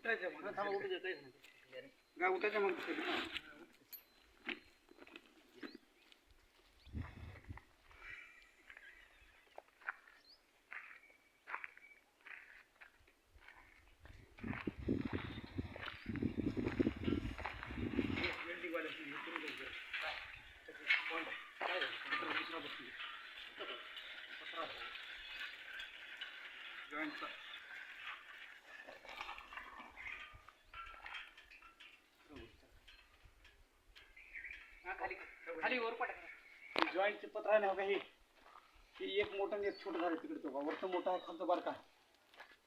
उठायचं मग थांबा उठू दे काहीच नाही गा उठायचं मग जॉईंटचा खाली खाली वर पटा जॉईंटचे पत्र आहे ना बघा हे? हे एक मोठं आणि एक छोटं झालं तिकडे तो का वरचं मोठं आहे खालचं बारका आहे.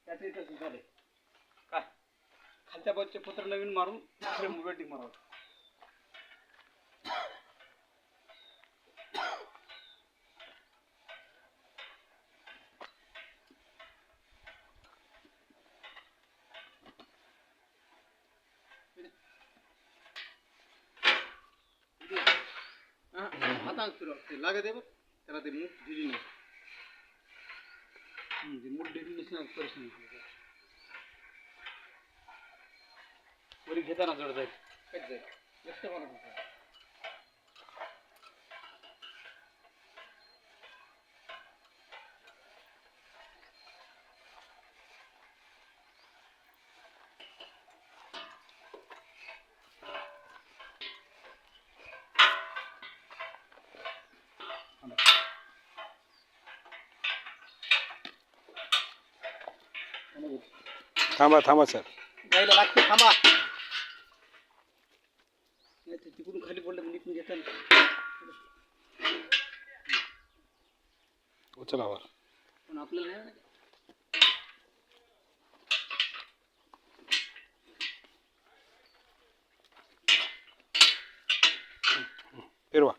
त्याचं इथं झालंय. काय? खालच्या बाजूचे पत्र नवीन मारून दुसरे वेटिंग मारावं. आता ते लागत आहे बघ त्याला ते मूठ दिली नाही म्हणजे मूठ डेफिनेशन प्रश्न वरी घेताना जड जाईल काहीच जाईल जास्त मला नको. थांबा थांबा सर. लागते थांबा. नाही तर तिकडून खाली पडलं म्हणजे इकडून घेताना उचला वर पण आपल्याला नाही ना. फिरवा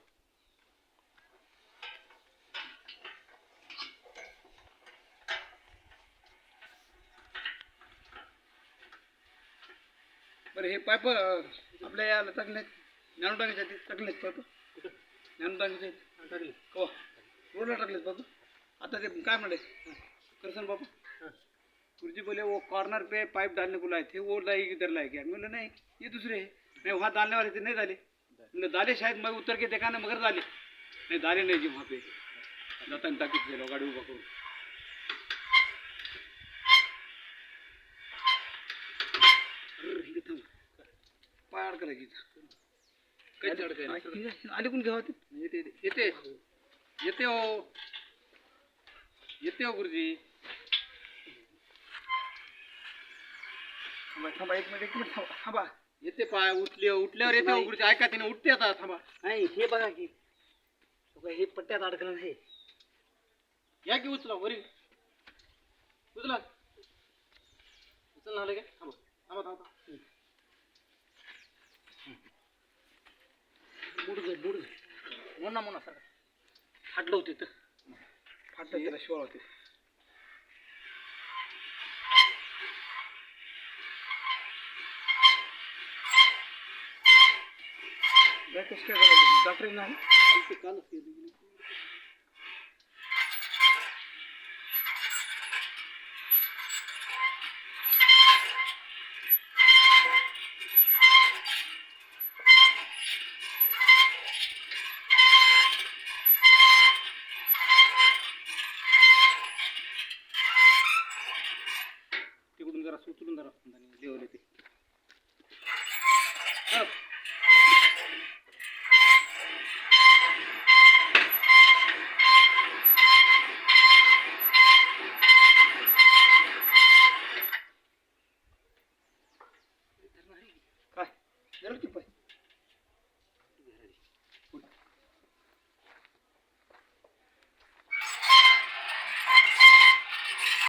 बरं हे पाईप आपल्या याला टाकले ज्ञानू टाकायचे टाकलेत पाईप ज्ञानू टाकायचे टाकले हो. रोडला टाकलेत बाबा आता ते काय म्हणले? करसन बाबा तुझी बोले वो कॉर्नर पे पाइप डालने को लाए थे वो लाई इधर लाए क्या मैं नहीं ये दूसरे है मैं वहाँ डालने वाले थे नहीं डाले मैंने डाले शायद मैं उतर के? देखा ना मगर डाले नहीं डाले नहीं जी वहाँ पे जाता ताकि गाडी उभा करून. पाय अडकला की इथं. काहीच अडकाय आहे. आली कोण घ्यावं ते येते. येते. येते हो. येते हो गुरुजी. थांबा थांबा एक मिनिट एक मिनिट. थांबा थांबा. येते पाय उठले उठल्यावर येते हो गुरुजी. ऐका तिने उठते आता थांबा. नाही हे बघा की. हे पट्ट्यात अडकलं नाही. या की उचला वरी. उचला. उचल ना का? थांबा थांबा थांबा. बुडग मोना मोना सर. फाटलं होते तर फाटलं त्याला शिवाळ होते. कसं काय डॉक्टर नाही? तिकडून देवले